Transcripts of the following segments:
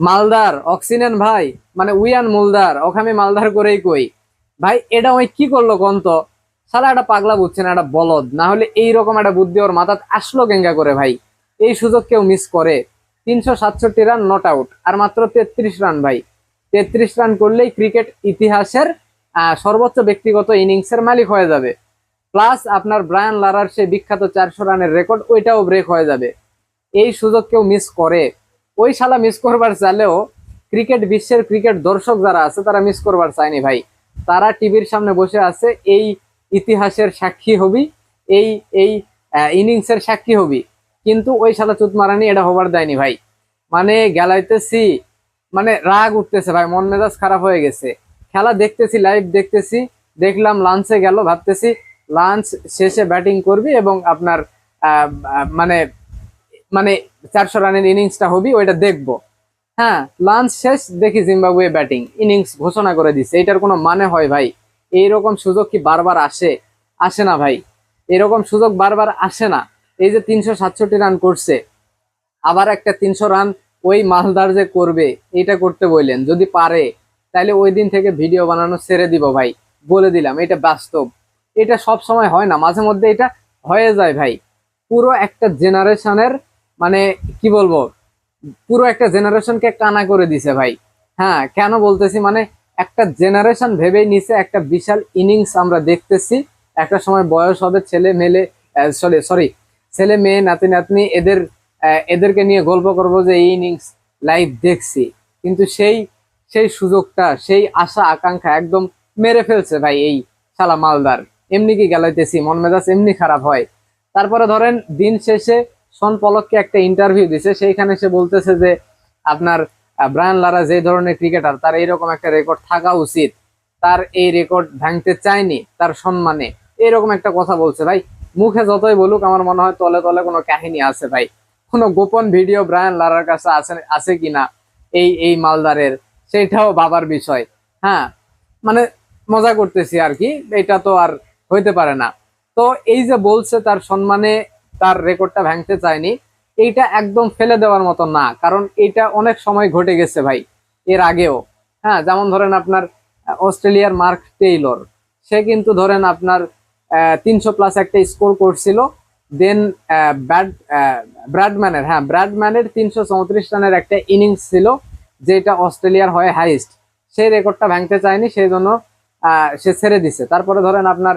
মালদার অক্সিজেন ভাই মানে উইয়ান মুলদার আমি মালদার করেই কই। ভাই, এটা ওই কি করল কন্ত? সালা একটা পাগলা বুঝছে না, একটা বলদ। না হলে এইরকম একটা বুদ্ধি ওর মাথাত আসলো গেঙ্গা করে ভাই। এই সুযোগ কেউ মিস করে। তিনশো সাতষট্টি রান নট আউট আর মাত্র তেত্রিশ রান ভাই। তেত্রিশ রান করলেই ক্রিকেট ইতিহাসের সর্বোচ্চ ব্যক্তিগত ইনিংসের মালিক হয়ে যাবে। প্লাস আপনার ব্রায়ান লারার সেই বিখ্যাত চারশো রানের রেকর্ড ওইটাও ব্রেক হয়ে যাবে। এই সুযোগ কেউ মিস করে। ওই শালা মিস করবার চাইলেও ক্রিকেট বিশ্বের ক্রিকেট দর্শক যারা আছে, তারা মিস করবার চায়নি ভাই। তারা টিভির সামনে বসে আছে, এই ইতিহাসের সাক্ষী হবি, এই এই ইনিংসের সাক্ষী হবি। কিন্তু ওই শালা চুত মারানি এটা হবার দেয়নি ভাই। মানে গেলাইতেছি মানে রাগ উঠতেছে ভাই, মন মেজাজ খারাপ হয়ে গেছে। খেলা দেখতেছি লাইভ দেখতেছি, দেখলাম লাঞ্চে গেল, ভাবতেছি লাঞ্চ শেষে ব্যাটিং করবি এবং আপনার মানে মানে চারশো রানের ইনিংসটা হবি, ওইটা দেখব। হ্যাঁ লাঞ্চ শেষ, দেখি জিম্বাবুয়ে ব্যাটিং। ইনিংস ঘোষণা করে দিচ্ছে এটার কোনো মানে হয় ভাই? এইরকম সুযোগ কি বারবার আসে? আসে না ভাই। এরকম সুযোগ বারবার আসে না। এই যে তিনশো সাতষট্টি রান করছে, আবার একটা তিনশো রান ওই মালদার যে করবে, এটা করতে বললেন। যদি পারে তাহলে ওই দিন থেকে ভিডিও বানানো ছেড়ে দিব ভাই। বলে দিলাম, এটা বাস্তব। এটা সব সময় হয় না। মাঝে মধ্যে এটা হয়ে যায় ভাই। পুরো একটা জেনারেশনের মানে কি বলব, পুরো একটা জেনারেশনকে কানা করে দিছে ভাই। হ্যাঁ কেন বলতেছি? মানে একটা জেনারেশন ভেবেই নিছে একটা বিশাল ইনিংস আমরা দেখতেছি। একটা সময় বয়স হবে ছেলে মেলে সরি সরি ছেলে মেয়ে, নাতি, নাতনি, এদের এদেরকে নিয়ে গল্প করব যে এই ইনিংস লাইভ দেখছি। কিন্তু সেই সেই সুযোগটা, সেই আশা, আকাঙ্ক্ষা একদম মেরে ফেলছে ভাই এই শালা মালদার। এমনি কি গেলাইতেছি? মন মেজাজ এমনি খারাপ হয়। তারপরে ধরেন দিন শেষে সন পলককে একটা ইন্টারভিউ দিছে, সেইখানে সে বলতেছে যে, আপনার ব্রায়ান লারা যে ধরনের ক্রিকেটার, তার এইরকম একটা রেকর্ড থাকা উচিত। তার এই রেকর্ড ভাঙতে চায়নি, তার সম্মানে। এরকম একটা কথা বলছে। ভাই, মুখে যতই বলুক, আমার মনে হয় তলে তলে কোনো কাহিনী আছে ভাই। কোনো গোপন ভিডিও ব্রায়ান লারার কাছে আছে আছে কিনা এই এই মালদারের সেটাও ভাবার বিষয়। হ্যাঁ মানে মজা করতেছি আর কি, এটা তো আর হইতে পারে না। তো এই যে বলছে তার সম্মানে তার রেকর্ডটা ভাঙতে চায়নি। এইটা একদম ফেলে দেওয়ার মতো না, কারণ এটা অনেক সময় ঘটে গেছে ভাই, এর আগেও। হ্যাঁ যেমন ধরেন আপনার অস্ট্রেলিয়ার মার্ক টেইলর, সে কিন্তু ধরেন আপনার তিনশো প্লাস একটা স্কোর করছিল, দেন ব্যাড ব্র্যাডম্যানের হ্যাঁ ব্র্যাডম্যানের তিনশো চৌত্রিশ রানের একটা ইনিংস ছিল, যেটা অস্ট্রেলিয়ার হয় হাইস্ট সেই রেকর্ডটা ভাঙতে চায়নি, সেই জন্য সে ছেড়ে দিছে। তারপরে ধরেন আপনার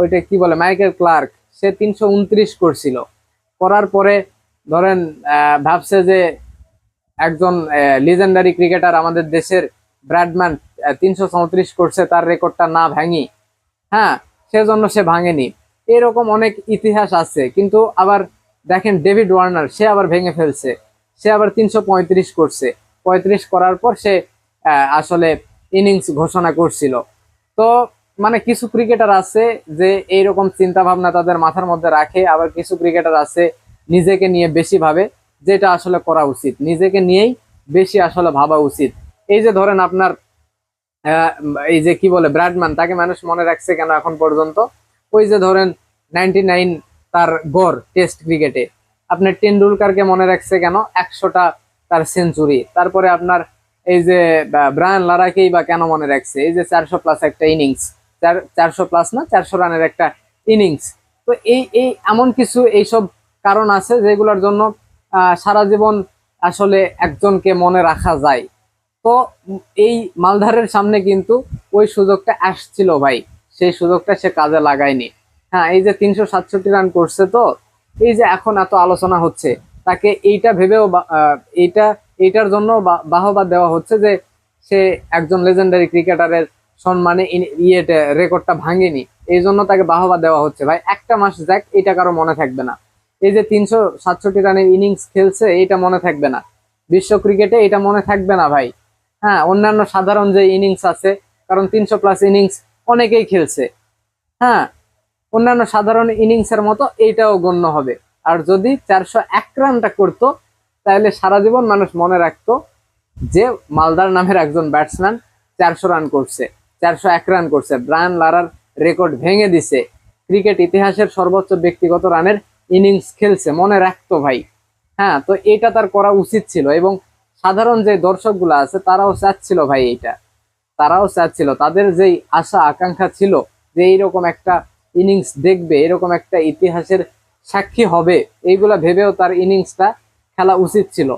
ওইটা কি বলে, মাইকেল ক্লার্ক সে তিনশো উনত্রিশ করছিল। করার পরে ধরেন ভাবছে যে একজন লিজেন্ডারি ক্রিকেটার আমাদের দেশের ব্র্যাডম্যান তিনশো চৌত্রিশ করছে, তার রেকর্ডটা না ভাঙি। হ্যাঁ সেজন্য সে ভাঙেনি। এরকম অনেক ইতিহাস আছে, কিন্তু আবার দেখেন ডেভিড ওয়ার্নার, সে আবার ভেঙে ফেলছে। সে আবার তিনশো পঁয়ত্রিশ করছে। পঁয়ত্রিশ করার পর সে আসলে ইনিংস ঘোষণা করছিল। তো মানে কিছু ক্রিকেটার আছে যে এইরকম চিন্তা ভাবনা তাদের মাথার মধ্যে রাখে, আবার কিছু ক্রিকেটার আছে নিজেকে নিয়ে বেশি ভাবে, যেটা আসলে করা উচিত। নিজেকে নিয়েই বেশি আসলে ভাবা উচিত। এই যে ধরেন আপনার এই যে কি বলে ব্র্যাডম্যান তাকে মানুষ মনে রাখছে কেন এখন পর্যন্ত? ওই যে ধরেন নাইনটি নাইন তার গড় টেস্ট ক্রিকেটে আপনার টেন্ডুলকারকে মনে রাখছে কেন? একশোটা তার সেঞ্চুরি তারপরে আপনার এই যে ব্রায়ান লারাকেই বা কেন মনে রাখছে? এই যে চারশো প্লাস একটা ইনিংস চারশো প্লাস না, চারশো রানের একটা ইনিংস তো এই এই এমন কিছু, এইসব কারণ আছে যেগুলোর জন্য সারা জীবন আসলে একজনকে মনে রাখা যায়। তো এই মালধারের সামনে কিন্তু ওই সুযোগটা আসছিল ভাই। সেই সুযোগটা সে কাজে লাগায়নি। হ্যাঁ এই যে তিনশো সাতষট্টি রান করছে তো, এই যে এখন এত আলোচনা হচ্ছে, তাকে এইটা ভেবেও এইটা, এইটার জন্য বাহবা দেওয়া হচ্ছে যে সে একজন লেজেন্ডারি ক্রিকেটারের সম্মানে ইয়েতে রেকর্ডটা ভাঙেনি। এই জন্য তাকে বাহবা দেওয়া হচ্ছে। ভাই, একটা মাস যাক, এটা কারও মনে থাকবে না। এই যে তিনশো সাতষট্টি রানের ইনিংস খেলছে এটা মনে থাকবে না। বিশ্ব ক্রিকেটে এটা মনে থাকবে না, ভাই। হ্যাঁ অন্যান্য সাধারণ যে ইনিংস আছে, কারণ তিনশো প্লাস ইনিংস অনেকেই খেলছে। হ্যাঁ অন্যান্য সাধারণ ইনিংসের মতো এইটাও গণ্য হবে। আর যদি চারশো এক রানটা করতো, তাহলে সারা জীবন মানুষ মনে রাখতো যে মালদার নামের একজন ব্যাটসম্যান চারশো রান করছে। চারশো এক রান করছে। ব্রায়ান লারার রেকর্ড ভেঙে দিছে। ক্রিকেট ইতিহাসের সর্বোচ্চ ব্যক্তিগত রানের ইনিংস খেলছে। মনে রাখতো ভাই। হ্যাঁ তো এটা তার করা উচিত ছিল এবং সাধারণ যে দর্শকগুলো আছে, তারাও চাচ্ছিল ভাই এইটা। তারাও চাচ্ছিল। তাদের যেই আশা, আকাঙ্ক্ষা ছিল যে এইরকম একটা ইনিংস দেখবে, এরকম একটা ইতিহাসের সাক্ষী হবে, এইগুলা ভেবেও তার ইনিংসটা খেলা উচিত ছিল।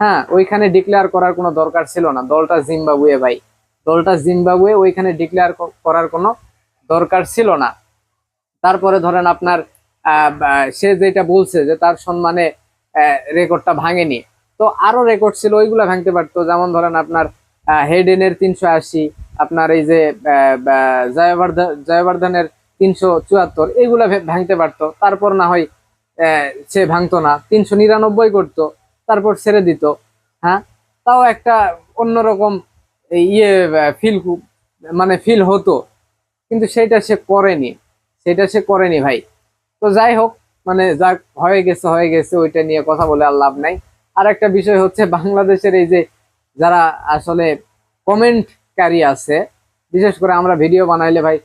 হ্যাঁ ওইখানে ডিক্লেয়ার করার কোনো দরকার ছিল না। দলটা জিম্বাবুয়ে ভাই। দলটা জিম্বাবুয়ে ওইখানে ডিক্লেয়ার করার কোনো দরকার ছিল না। তারপরে ধরেন আপনার সে যেটা বলছে যে তার সম্মানে রেকর্ডটা ভাঙেনি। তো আরও রেকর্ড ছিল, ওইগুলা ভাঙতে পারতো। যেমন ধরেন আপনার হেডেনের তিনশো আশি, আপনার এই যে জয়বর্ধন জয়বর্ধনের তিনশো চুয়াত্তর, এগুলা ভে- ভাঙতে পারতো। তারপর না হয় সে ভাঙতো না। তিনশো নিরানব্বই করতো, তারপর ছেড়ে দিত। হ্যাঁ? তাও একটা অন্যরকম ইয়ে ফিল মানে ফিল হতো। কিন্তু সেটা সে করেনি। সেটা সে করেনি ভাই। তো যাই হোক মানে যা হয়ে গেছে হয়ে গেছে, ওইটা নিয়ে কথা বলে আর লাভ নাই। আর একটা বিষয় হচ্ছে বাংলাদেশের এই যে যারা আসলে কমেন্টকারী আছে, বিশেষ করে আমরা ভিডিও বানাইলে ভাই,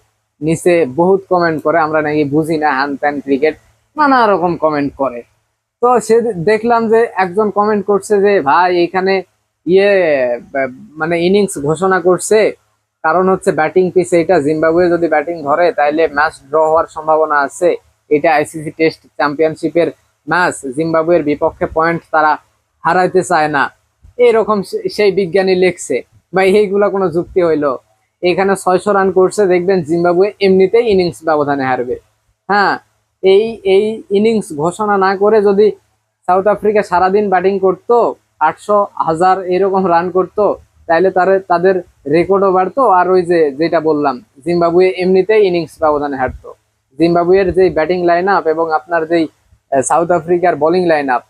নিচে বহুত কমেন্ট করে, আমরা নাকি বুঝি না হ্যান ত্যান ক্রিকেট নানা রকম কমেন্ট করে। তো সে দেখলাম যে একজন কমেন্ট করছে যে, ভাই এখানে ইয়ে মানে ইনিংস ঘোষণা করছে। কারণ হচ্ছে ব্যাটিং পিচ এটা জিম্বাবুয়ে যদি ব্যাটিং ধরে তাহলে ম্যাচ ড্র হওয়ার সম্ভাবনা আছে। এটা আইসিসি টেস্ট চ্যাম্পিয়নশিপের ম্যাচ জিম্বাবুয়ের বিপক্ষে পয়েন্ট তারা হারাইতে চায় না। এরকম সেই বিজ্ঞানী লিখছে। বা এইগুলা কোনো যুক্তি হইল। এখানে ছয়শো রান করছে। দেখবেন জিম্বাবুয়ে এমনিতেই ইনিংস ব্যবধানে হারবে। হ্যাঁ এই এই ইনিংস ঘোষণা না করে যদি সাউথ আফ্রিকা সারাদিন ব্যাটিং করতো আটশো হাজার এরকম রান করতো তাহলে তার, তাদের রেকর্ডও বাড়তো। আর ওই যে, যেটা বললাম, জিম্বাবুয়ে এমনিতেই ইনিংস ব্যবধানে হারতো। জিম্বাবুয়ের যে ব্যাটিং লাইন আপ এবং আপনার যেই সাউথ আফ্রিকার বোলিং লাইন আপ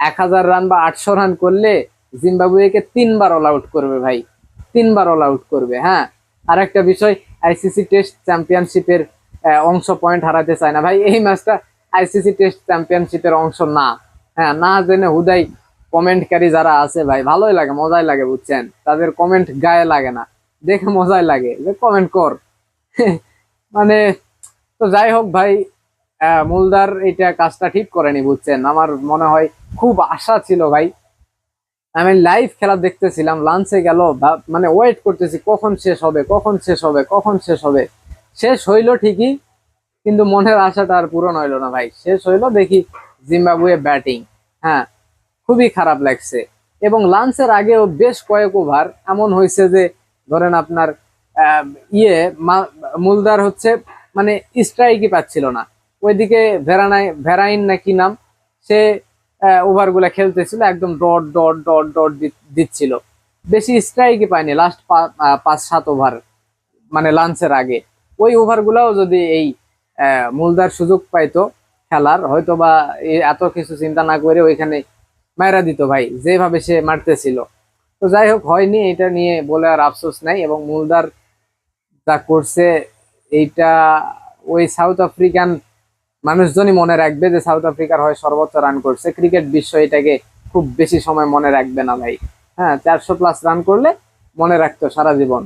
এক হাজার রান বা আটশো রান করলে জিম্বাবুয়েকে তিনবার অল আউট করবে ভাই। তিনবার অল আউট করবে হ্যাঁ? আর একটা বিষয় আইসিসি টেস্ট চ্যাম্পিয়নশিপের অংশ পয়েন্ট হারাতে চায় না। ভাই, এই ম্যাচটা আইসিসি টেস্ট চ্যাম্পিয়নশিপের অংশ না। হ্যাঁ না জেনে হুদাই কমেন্টকারী যারা আছে ভাই, ভালোই লাগে, মজাই লাগে বুঝছেন? তাদের কমেন্ট গায়ে লাগে না। দেখে মজাই লাগে, যে কমেন্ট কর। মানে তো যাই হোক ভাই মুলদার এটা কাজটা ঠিক করেনি বুঝছেন? আমার মনে হয় খুব আশা ছিল ভাই। আমি লাইভ খেলা দেখতেছিলাম লাঞ্চে গেল মানে ওয়েট করতেছি, কখন শেষ হবে, কখন শেষ হবে, কখন শেষ হবে? শেষ হইল ঠিকই, কিন্তু মনের আশাটা আর পূরণ হইল না ভাই। শেষ হইল দেখি জিম্বাবুয়ে ব্যাটিং হ্যাঁ। খুবই খারাপ লাগছে। এবং লাঞ্চের আগেও বেশ কয়েক ওভার এমন হয়েছে যে, ধরেন আপনার ইয়ে মুলদার হচ্ছে মানে স্ট্রাইকই পাচ্ছিল না। ওইদিকে ভেরানাই ভেরাইন নাকি নাম, সে ওভারগুলা খেলতেছিল, একদম ডট ডট ডট ডট দিচ্ছিল। বেশি স্ট্রাইকই পায়নি লাস্ট পাঁচ সাত ওভার মানে লাঞ্চের আগে। ওই ওভার গুলাও যদি এই মুলদার সুযোগ পাইতো খেলার হয়তো বা এত কিছু চিন্তা না করে ওইখানে মায়েরা দিত ভাই, যেভাবে সে মারতেছিল। তো যাই হোক, হয়নি, এটা নিয়ে বলে আর আফসোস নাই এবং মুলদার যা করছে, এইটা ওই সাউথ আফ্রিকান মানুষজনই মনে রাখবে যে সাউথ আফ্রিকার হয় সর্বোচ্চ রান করছে। ক্রিকেট বিশ্ব এটাকে খুব বেশি সময় মনে রাখবে না ভাই। হ্যাঁ চারশো প্লাস রান করলে মনে রাখতো সারা জীবন।